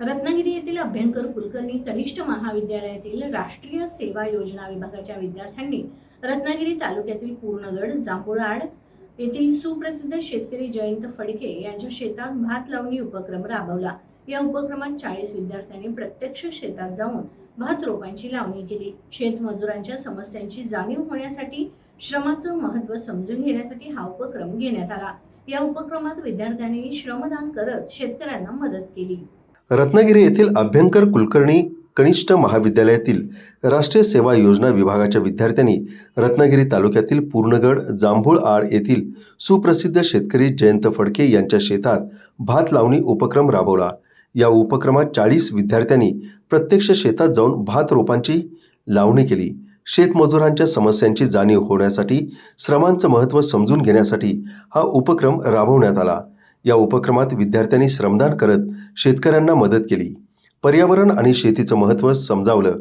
रत्नागिरी येथील अभ्यंकर कुलकर्णी कनिष्ठ महाविद्यालयातील राष्ट्रीय सेवा योजना विभागाच्या विद्यार्थ्यांनी रत्नागिरी तालुक्यातील पूर्णगड जांभुळाड येथील सुप्रसिद्ध शेतकरी जयंत फडके यांच्या शेतात भात लावणी उपक्रम राबवला. या उपक्रमात चाळीस विद्यार्थ्यांनी प्रत्यक्ष शेतात जाऊन भात रोपांची लावणी केली. शेतमजुरांच्या समस्यांची जाणीव होण्यासाठी श्रमाचं महत्त्व समजून घेण्यासाठी हा उपक्रम घेण्यात आला. या उपक्रमात विद्यार्थ्यांनी श्रमदान करत शेतकऱ्यांना मदत केली. रत्नागिरी येथील अभ्यंकर कुलकर्णी कनिष्ठ महाविद्यालयातील राष्ट्रीय सेवा योजना विभागाच्या विद्यार्थ्यांनी रत्नागिरी तालुक्यातील पूर्णगड जांभूळ आड येथील सुप्रसिद्ध शेतकरी जयंत फडके यांच्या शेतात भात लावणी उपक्रम राबवला. या उपक्रमात चाळीस विद्यार्थ्यांनी प्रत्यक्ष शेतात जाऊन भात रोपांची लावणी केली. शेतमजुरांच्या समस्यांची जाणीव होण्यासाठी श्रमांचं महत्त्व समजून घेण्यासाठी हा उपक्रम राबवण्यात आला. या उपक्रमात विद्यार्थ्यांनी श्रमदान करत शेतकऱ्यांना मदत केली. पर्यावरण आणि शेतीचं महत्त्व समजावलं.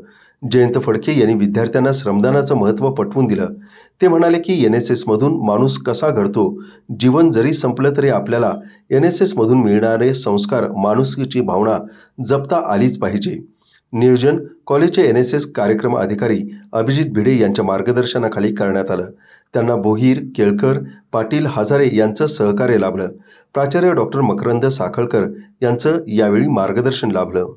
जयंत फडके यांनी विद्यार्थ्यांना श्रमदानाचं महत्त्व पटवून दिलं. ते म्हणाले की एन एस एसमधून माणूस कसा घडतो? जीवन जरी संपलं तरी आपल्याला एन एस एसमधून मिळणारे संस्कार माणुसकीची भावना जपता आलीच पाहिजे. नियोजन कॉलेजचे एन एस एस कार्यक्रम अधिकारी अभिजित भिडे यांच्या मार्गदर्शनाखाली करण्यात आलं. त्यांना बोहीर केळकर पाटील हजारे यांचं सहकार्य लाभलं. प्राचार्य डॉक्टर मकरंद साखळकर यांचं यावेळी मार्गदर्शन लाभलं.